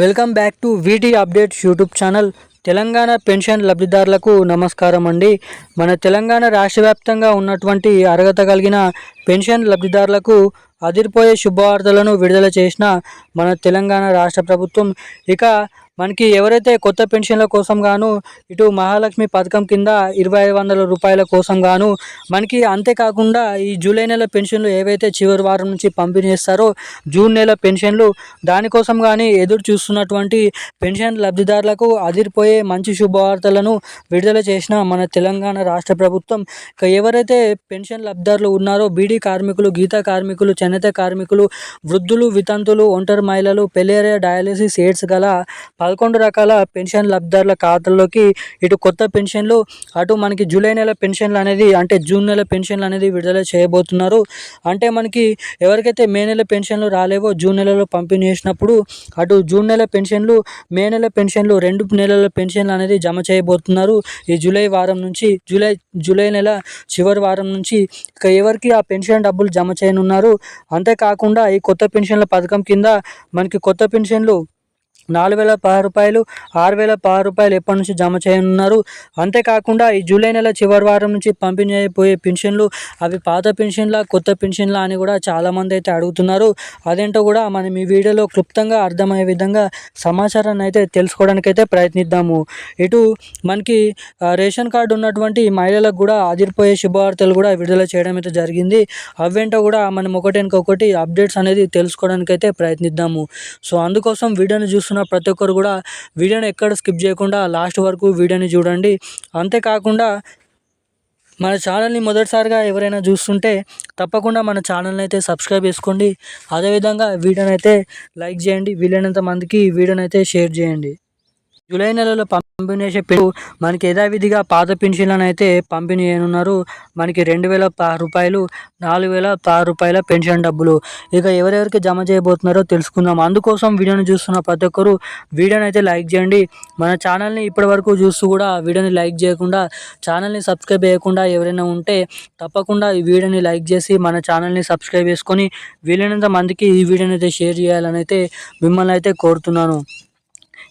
Welcome back to VT updates YouTube channel. Telangana pension లబ్ధిదారులకు నమస్కారం అండి. మన తెలంగాణ రాష్ట్ర వ్యాప్తంగా ఉన్నటువంటి అర్హత కలిగిన పెన్షన్ లబ్ధిదారులకు అదిరిపోయే శుభవార్తలను విడుదల చేసిన మన తెలంగాణ రాష్ట్ర ప్రభుత్వం. ఇక మనకి ఎవరైతే కొత్త పెన్షన్ల కోసం గాను ఇటు మహాలక్ష్మి పథకం కింద ఇరవై ఐదు వందల రూపాయల కోసం గాను మనకి అంతేకాకుండా ఈ జూలై నెల పెన్షన్లు ఏవైతే చివరి వారం నుంచి పంపిణీ చేస్తారో జూన్ నెల పెన్షన్లు దానికోసం కానీ ఎదురు చూస్తున్నటువంటి పెన్షన్ లబ్ధిదారులకు అదిరిపోయే మంచి శుభవార్తలను విడుదల చేసిన మన తెలంగాణ రాష్ట్ర ప్రభుత్వం. ఇక ఎవరైతే పెన్షన్ లబ్ధిదారులు ఉన్నారో బీడీ కార్మికులు గీత కార్మికులు చేనేత కార్మికులు వృద్ధులు వితంతులు ఒంటరి మహిళలు పెలేరియా డయాలసిస్ ఎయిడ్స్ గల పదకొండు రకాల పెన్షన్ లబ్ధిదారుల ఖాతాల్లోకి ఇటు కొత్త పెన్షన్లు అటు మనకి జూలై నెల పెన్షన్లు అనేది అంటే జూన్ నెల పెన్షన్లు అనేది విడుదల చేయబోతున్నారు. అంటే మనకి ఎవరికైతే మే నెల పెన్షన్లు రాలేవో జూన్ నెలలో పంపిణీ చేసినప్పుడు అటు జూన్ నెల పెన్షన్లు మే నెల పెన్షన్లు రెండు నెలల పెన్షన్లు అనేది జమ చేయబోతున్నారు. ఈ జూలై వారం నుంచి జూలై జూలై నెల చివరి వారం నుంచి ఇక ఎవరికి ఆ పెన్షన్ డబ్బులు జమ చేయనున్నారు? అంతేకాకుండా ఈ కొత్త పెన్షన్ల పథకం కింద మనకి కొత్త పెన్షన్లు నాలుగు వేల పది రూపాయలు ఆరు వేల పది రూపాయలు ఎప్పటి నుంచి జమ చేయనున్నారు? అంతేకాకుండా ఈ జూలై నెల చివరి వారం నుంచి పంపిణీ అయిపోయే పెన్షన్లు అవి పాత పెన్షన్ల కొత్త పెన్షన్ల అని కూడా చాలామంది అయితే అడుగుతున్నారు. అదేంటో కూడా మనం ఈ వీడియోలో క్లుప్తంగా అర్థమయ్యే విధంగా సమాచారాన్ని అయితే తెలుసుకోవడానికి అయితే ప్రయత్నిద్దాము. ఇటు మనకి రేషన్ కార్డు ఉన్నటువంటి మహిళలకు కూడా అదిరిపోయే శుభవార్తలు కూడా విడుదల చేయడం అయితే జరిగింది. అవేంటో కూడా మనం ఒకటి అప్డేట్స్ అనేది తెలుసుకోవడానికి అయితే ప్రయత్నిద్దాము. సో అందుకోసం వీడియోని చూస్తున్న చూస్తున్న ప్రతి ఒక్కరు కూడా వీడియోని ఎక్కడ స్కిప్ చేయకుండా లాస్ట్ వరకు వీడియోని చూడండి. అంతేకాకుండా మన ఛానల్ని మొదటిసారిగా ఎవరైనా చూస్తుంటే తప్పకుండా మన ఛానల్ని అయితే సబ్స్క్రైబ్ చేసుకోండి. అదేవిధంగా వీడియోని అయితే లైక్ చేయండి. వీలైనంత మందికి వీడియోని అయితే షేర్ చేయండి. జూలై నెలలో పంపిణీ చేసే మనకి యథావిధిగా పాత పెన్షన్లను అయితే పంపిణీ చేయనున్నారు. మనకి రెండు వేల రూపాయలు నాలుగు వేల రూపాయల పెన్షన్ డబ్బులు. ఇక ఎవరెవరికి జమ చేయబోతున్నారో తెలుసుకుందాం. అందుకోసం వీడియోని చూస్తున్న ప్రతి ఒక్కరు వీడియోని అయితే లైక్ చేయండి. మన ఛానల్ని ఇప్పటి వరకు చూస్తూ కూడా వీడియోని లైక్ చేయకుండా ఛానల్ని సబ్స్క్రైబ్ చేయకుండా ఎవరైనా ఉంటే తప్పకుండా ఈ వీడియోని లైక్ చేసి మన ఛానల్ని సబ్స్క్రైబ్ చేసుకొని వీలైనంత మందికి ఈ వీడియోని అయితే షేర్ చేయాలని అయితే మిమ్మల్ని అయితే కోరుతున్నాను.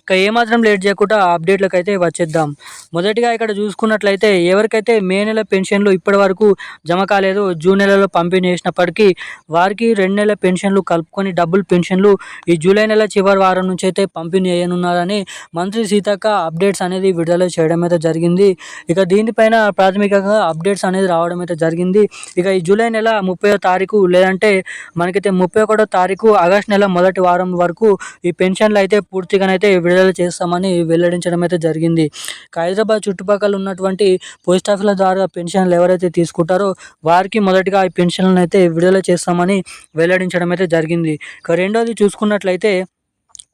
ఇక ఏమాత్రం లేట్ చేయకుండా అప్డేట్లకు అయితే వచ్చేద్దాం. మొదటిగా ఇక్కడ చూసుకున్నట్లయితే ఎవరికైతే మే నెల పెన్షన్లు ఇప్పటి వరకు జమ కాలేదు జూన్ నెలలో పంపిణీ చేసినప్పటికీ వారికి రెండు నెలల పెన్షన్లు కలుపుకొని డబుల్ పెన్షన్లు ఈ జూలై నెల చివరి వారం నుంచి అయితే పంపిణీ చేయనున్నారని మంత్రి సీతక్క అప్డేట్స్ అనేది విడుదల చేయడం అయితే జరిగింది. ఇక దీనిపైన ప్రాథమికంగా అప్డేట్స్ అనేది రావడం అయితే జరిగింది. ఇక ఈ జూలై నెల ముప్పై తారీఖు లేదంటే మనకైతే ముప్పై ఒకటో తారీఖు ఆగస్ట్ నెల మొదటి వారం వరకు ఈ పెన్షన్లు అయితే పూర్తిగానైతే విడుదల విడుదల చేస్తామని వెల్లడించడం అయితే జరిగింది. హైదరాబాద్ చుట్టుపక్కల ఉన్నటువంటి పోస్ట్ ఆఫీసుల ద్వారా పెన్షన్లు ఎవరైతే తీసుకుంటారో వారికి మొదటిగా ఈ పెన్షన్లను అయితే విడుదల చేస్తామని వెల్లడించడం అయితే జరిగింది. ఇక రెండోది చూసుకున్నట్లయితే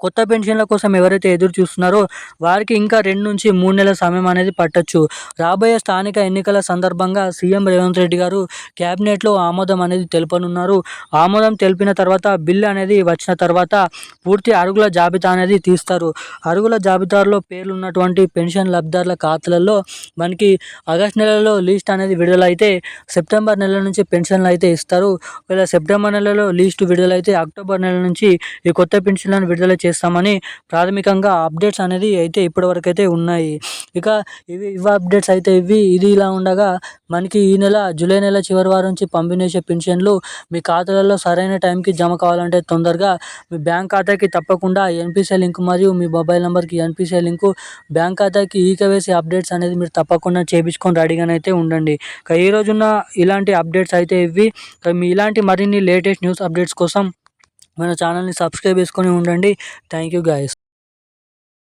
కొత్త పెన్షన్ల కోసం ఎవరైతే ఎదురు చూస్తున్నారో వారికి ఇంకా రెండు నుంచి మూడు నెలల సమయం అనేది పట్టచ్చు. రాబోయే స్థానిక ఎన్నికల సందర్భంగా సీఎం రేవంత్ రెడ్డి గారు క్యాబినెట్లో ఆమోదం అనేది తెలుపనున్నారు. ఆమోదం తెలిపిన తర్వాత బిల్ అనేది వచ్చిన తర్వాత పూర్తి అరుగుల జాబితా అనేది తీస్తారు. అరుగుల జాబితాలో పేర్లు ఉన్నటువంటి పెన్షన్ లబ్ధిదారుల ఖాతాలలో మనకి ఆగస్ట్ నెలలో లిస్ట్ అనేది విడుదలైతే సెప్టెంబర్ నెల నుంచి పెన్షన్లు అయితే ఇస్తారు. ఒకవేళ సెప్టెంబర్ నెలలో లిస్ట్ విడుదలైతే అక్టోబర్ నెల నుంచి ఈ కొత్త పెన్షన్లను విడుదల చేస్తామని ప్రాథమికంగా అప్డేట్స్ అనేది అయితే ఇప్పటివరకు అయితే ఉన్నాయి. ఇక ఇవి ఇవి అప్డేట్స్ అయితే ఇవి ఇది ఇలా ఉండగా మనకి ఈ నెల జూలై నెల చివరి వారం నుంచి పంపిణీ చేసే పెన్షన్లు మీ ఖాతాలలో సరైన టైంకి జమ కావాలంటే తొందరగా మీ బ్యాంక్ ఖాతాకి తప్పకుండా ఎన్పిసిఐ లింక్ మరియు మీ మొబైల్ నెంబర్కి ఎన్పిసిఐ లింకు బ్యాంక్ ఖాతాకి ఈకేవైసీ అప్డేట్స్ అనేది మీరు తప్పకుండా చేయించుకొని రెడీగానైతే ఉండండి. ఇక ఈ రోజున ఇలాంటి అప్డేట్స్ అయితే ఇవి. మీ ఇలాంటి మరిన్ని లేటెస్ట్ న్యూస్ అప్డేట్స్ కోసం మన ఛానల్ని సబ్స్క్రైబ్ చేసుకొని ఉండండి. Thank you guys